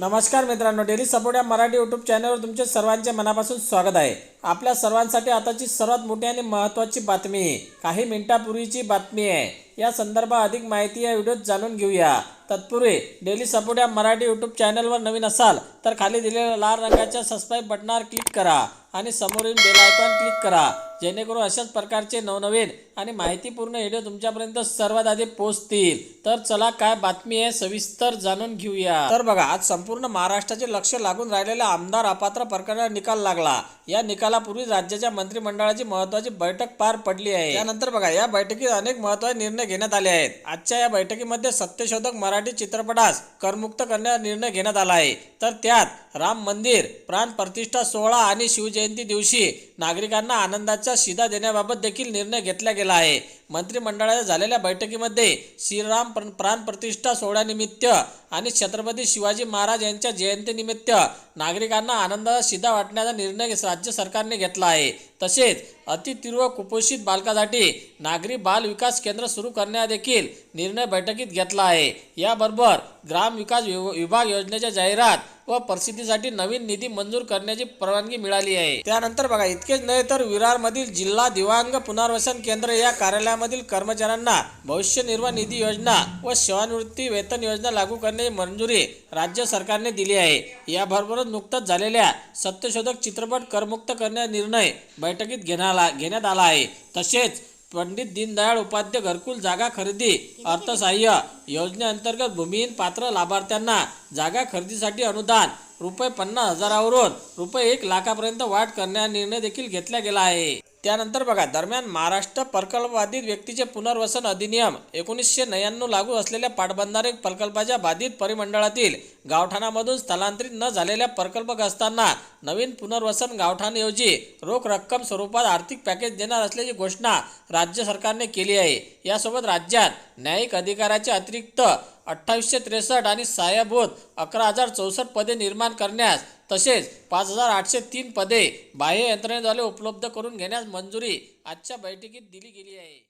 नमस्कार मित्रांनो daily support या मराठी यूट्यूब चॅनलवर तुमचे सर्वांचे मनापासून स्वागत आहे. आपल्या सर्वांसाठी आताची सर्वात मोठी आणि महत्त्वाची बातमी काही मिनिटापूर्वीची बातमी आहे. या संदर्भात अधिक माहिती या व्हिडिओत जाणून घेऊया. तत्पूर्वी डेली सपोर्ट या मराठी यूट्यूब चॅनलवर नवीन असाल तर खाली दिलेल्या लाल रंगाच्या सबस्क्राईब बटनावर क्लिक करा आणि समोरील बेल आयकॉन क्लिक करा. जेणेकरून अशाच प्रकारचे नवनवीन आणि माहितीपूर्ण व्हिडिओ तुमच्यापर्यंत सर्वात आधी पोहोचतील. तर चला काय बातमी आहे सविस्तर जाणून घेऊया. तर बघा आज संपूर्ण महाराष्ट्राचे लक्ष लागून राहिलेल्या आमदार अपात्र प्रकरणाला निकाल लागला. या निकाल निकालापूर्वी राज्याच्या मंत्रिमंडळाची महत्वाची बैठक पार पडली आहे. त्यानंतर बघा या बैठकीत अनेक महत्त्वाचे निर्णय घेण्यात आले आहेत. आजच्या या बैठकीमध्ये सत्यशोधक मराठी चित्रपटास करमुक्त करण्याचा निर्णय घेण्यात आला आहे. तर त्यात राम मंदिर प्राण प्रतिष्ठा सोहळा आणि शिवजयंती दिवशी नागरिकांना आनंदाचा शिदा देण्याबाबत देखील निर्णय घेतला गेला आहे. मंत्रिमंडळाच्या झालेल्या बैठकीमध्ये श्रीराम प्र- प्राण प्रतिष्ठा सोहळ्यानिमित्त आणि छत्रपती शिवाजी महाराज यांच्या जयंतीनिमित्त नागरिकांना आनंदाचा शिधा वाटण्याचा निर्णय राज्य सरकारने घेतला आहे. तसेच अतितीव्र कुपोषित बालकासाठी नागरी बाल विकास केंद्र सुरू करण्यादेखील निर्णय बैठकीत घेतला आहे. याबरोबर ग्राम विकास विभाग योजनेच्या जाहिरात व प्रसिद्धीसाठी नवीन निधी मंजूर करण्याची परवानगी मिळाली आहे. त्यानंतर बघा इतकेच नाही तर विरारमधील जिल्हा दिव्यांग पुनर्वसन केंद्र या कार्यालयामधील कर्मचाऱ्यांना भविष्य निर्वाह निधी योजना व सेवानिवृत्ती वेतन योजना लागू करण्याची मंजुरी राज्य सरकारने दिली आहे. याबरोबरच नुकताच झालेल्या सत्यशोधक चित्रपट करमुक्त करण्याचा निर्णय बैठकीत घेण्याला घेण्यात आला आहे. तसेच पंडित दीनदयाळ उपाध्याय घरकुल जागा खरेदी अर्थसहाय्य योजनेअंतर्गत भूमिहीन पात्र लाभार्थ्यांना जागा खरेदीसाठी अनुदान रुपये पन्नास हजारावरून रुपये एक लाखापर्यंत वाढ करण्याचा निर्णय देखील घेतला गेला आहे. त्यानंतर बघा दरम्यान महाराष्ट्र प्रकल्पबाधित व्यक्तीचे पुनर्वसन अधिनियम एकोणीसशे नव्याण्णव लागू असलेल्या पाटबंधारे प्रकल्पाच्या बाधित परिमंडळातील गावठाणामधून स्थलांतरित न झालेल्या प्रकल्पग्रस्तांना नवीन पुनर्वसन गावठाणऐवजी रोख रक्कम स्वरूपात आर्थिक पॅकेज देणार असल्याची घोषणा राज्य सरकारने केली आहे. यासोबत राज्यात न्यायिक अधिकाराच्या अतिरिक्त अठ्ठावीसशे त्रेसष्ट आणि सहाय्यभूत अकरा हजार चौसष्ट पदे निर्माण करण्यास तसेच पाच हजार आठशे तीन पदे बाह्य यंत्रणेद्वारे उपलब्ध करून घेण्यास मंजुरी आजच्या बैठकीत दिली गेली आहे.